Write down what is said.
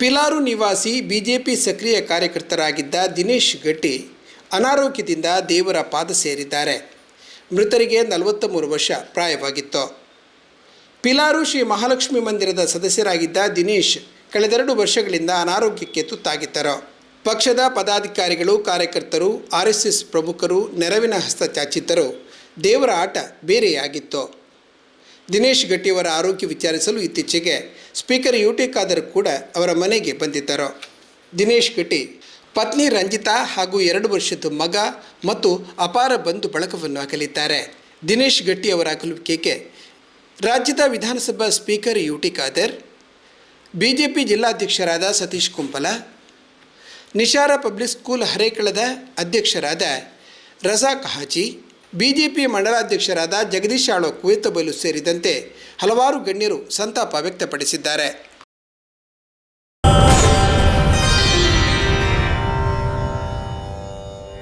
ಪಿಲಾರು ನಿವಾಸಿ ಬಿಜೆಪಿ ಸಕ್ರಿಯ ಕಾರ್ಯಕರ್ತರಾಗಿದ್ದ ದಿನೇಶ್ ಗಟ್ಟಿ ಅನಾರೋಗ್ಯದಿಂದ ದೇವರ ಪಾದ ಸೇರಿದ್ದಾರೆ. ಮೃತರಿಗೆ ನಲವತ್ತ ಮೂರು ವರ್ಷ ಪ್ರಾಯವಾಗಿತ್ತು. ಪಿಲಾರು ಶ್ರೀ ಮಹಾಲಕ್ಷ್ಮಿ ಮಂದಿರದ ಸದಸ್ಯರಾಗಿದ್ದ ದಿನೇಶ್ ಕಳೆದೆರಡು ವರ್ಷಗಳಿಂದ ಅನಾರೋಗ್ಯಕ್ಕೆ ತುತ್ತಾಗಿದ್ದರು. ಪಕ್ಷದ ಪದಾಧಿಕಾರಿಗಳು, ಕಾರ್ಯಕರ್ತರು, ಆರ್ ಎಸ್ ಎಸ್ ಪ್ರಮುಖರು, ನೆರವಿನ ಹಸ್ತ ಚಾಚಿದ್ದರು ದೇವರ ಆಟ ಬೇರೆಯಾಗಿತ್ತು. ದಿನೇಶ್ ಗಟ್ಟಿಯವರ ಆರೋಗ್ಯ ವಿಚಾರಿಸಲು ಇತ್ತೀಚೆಗೆ ಸ್ಪೀಕರ್ ಯು ಟಿ ಖಾದರ್ ಕೂಡ ಅವರ ಮನೆಗೆ ಬಂದಿದ್ದರು. ದಿನೇಶ್ ಗಟ್ಟಿ, ಪತ್ನಿ ರಂಜಿತಾ ಹಾಗೂ ಎರಡು ವರ್ಷದ ಮಗ ಮತ್ತು ಅಪಾರ ಬಂಧು ಬಳಕವನ್ನು ಅಗಲಿದ್ದಾರೆ ದಿನೇಶ್ ಗಟ್ಟಿ ಅವರ ಅಗಲುವಿಕೆಗೆ ರಾಜ್ಯದ ವಿಧಾನಸಭಾ speaker U T Khader, BJP ಜಿಲ್ಲಾಧ್ಯಕ್ಷರಾದ Satish Kumpala Nishara public school ಹರೇಕಳದ ಅಧ್ಯಕ್ಷರಾದ ರಜಾಕ್ ಹಾಜಿ ಬಿಜೆಪಿ ಮಂಡಲಾಧ್ಯಕ್ಷರಾದ ಜಗದೀಶ್ ಆಳೋ ಕುವೆತ್ತಬೈಲು ಸೇರಿದಂತೆ ಹಲವಾರು ಗಣ್ಯರು ಸಂತಾಪ ವ್ಯಕ್ತಪಡಿಸಿದ್ದಾರೆ.